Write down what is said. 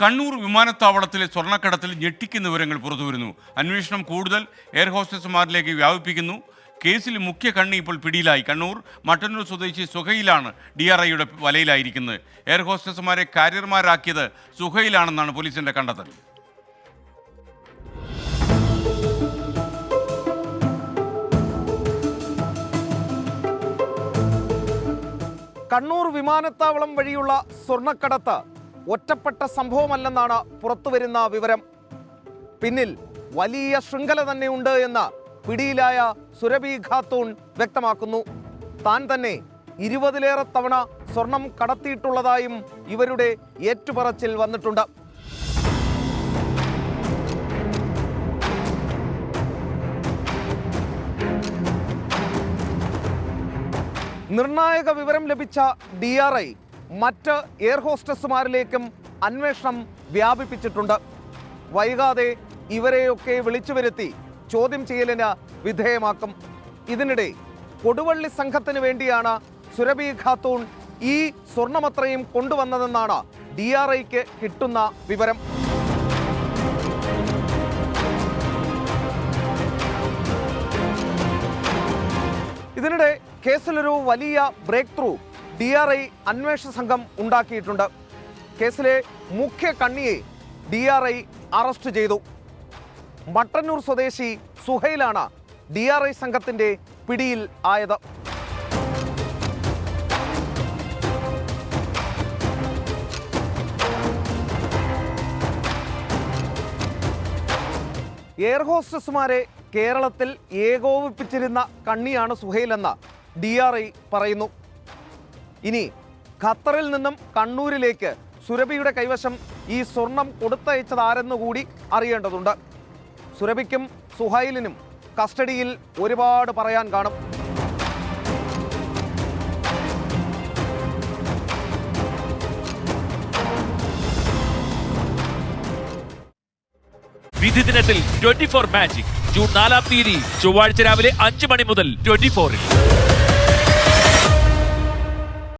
കണ്ണൂർ വിമാനത്താവളത്തിലെ സ്വർണക്കടത്തിൽ ഞെട്ടിക്കുന്ന വിവരങ്ങൾ പുറത്തുവരുന്നു. അന്വേഷണം കൂടുതൽ എയർ ഹോസ്റ്റസുമാരിലേക്ക് വ്യാപിപ്പിക്കുന്നു. കേസിൽ മുഖ്യ കണ്ണി ഇപ്പോൾ പിടിയിലായി. കണ്ണൂർ മട്ടന്നൂർ സ്വദേശി സുഹയിലാണ് ഡി ആർ ഐയുടെ വലയിലായിരിക്കുന്നത്. എയർ ഹോസ്റ്റസുമാരെ കാരിയർമാരാക്കിയത് സുഹയിലാണെന്നാണ് പോലീസിന്റെ കണ്ടെത്തൽ. കണ്ണൂർ വിമാനത്താവളം വഴിയുള്ള സ്വർണക്കടത്ത് ഒറ്റപ്പെട്ട സംഭവമല്ലെന്നാണ് പുറത്തുവരുന്ന വിവരം. പിന്നിൽ വലിയ ശൃംഖല തന്നെയുണ്ട് എന്ന് പിടിയിലായ സുരഭി ഖാത്തൂൺ വ്യക്തമാക്കുന്നു. താൻ തന്നെ ഇരുപതിലേറെ തവണ സ്വർണം കടത്തിയിട്ടുള്ളതായും ഇവരുടെ ഏറ്റുപറച്ചിൽ വന്നിട്ടുണ്ട്. നിർണായക വിവരം ലഭിച്ച ഡി ആർ ഐ മറ്റ് എയർ ഹോസ്റ്റസുമാരിലേക്കും അന്വേഷണം വ്യാപിപ്പിച്ചിട്ടുണ്ട്. വൈകാതെ ഇവരെയൊക്കെ വിളിച്ചു വരുത്തി ചോദ്യം ചെയ്യലിന് വിധേയമാക്കും. ഇതിനിടെ കൊടുവള്ളി സംഘത്തിന് വേണ്ടിയാണ് സുരഭി ഖാത്തൂൺ ഈ സ്വർണമത്രയും കൊണ്ടുവന്നതെന്നാണ് ഡി ആർ ഐക്ക് കിട്ടുന്ന വിവരം. ഇതിനിടെ കേസിലൊരു വലിയ break through D R I അന്വേഷണ സംഘം ഉണ്ടാക്കിയിട്ടുണ്ട്. കേസിലെ മുഖ്യ കണ്ണിയെ ഡി ആർ ഐ അറസ്റ്റ് ചെയ്തു. മട്ടന്നൂർ സ്വദേശി സുഹൈലാണ് ഡി ആർ ഐ സംഘത്തിന്റെ പിടിയിൽ ആയത്. എയർ ഹോസ്റ്റസുമാരെ കേരളത്തിൽ ഏകോപിപ്പിച്ചിരുന്ന കണ്ണിയാണ് സുഹൈലെന്ന് ഡി ആർ ഐ പറയുന്നു. ഇനി ഖത്തറിൽ നിന്നും കണ്ണൂരിലേക്ക് സുരഭിയുടെ കൈവശം ഈ സ്വർണം കൊടുത്തയച്ചത് ആരെന്നുകൂടി അറിയേണ്ടതുണ്ട്. സുരഭിക്കും സുഹൈലിനും കസ്റ്റഡിയിൽ ഒരുപാട് പറയാൻ കാണും. വിധി ദിനത്തിൽ ട്വന്റി ഫോർ മാജിക് ജൂൺ നാലാം തീയതി ചൊവ്വാഴ്ച രാവിലെ അഞ്ച് മണി മുതൽ ട്വന്റി ഫോറിൽ.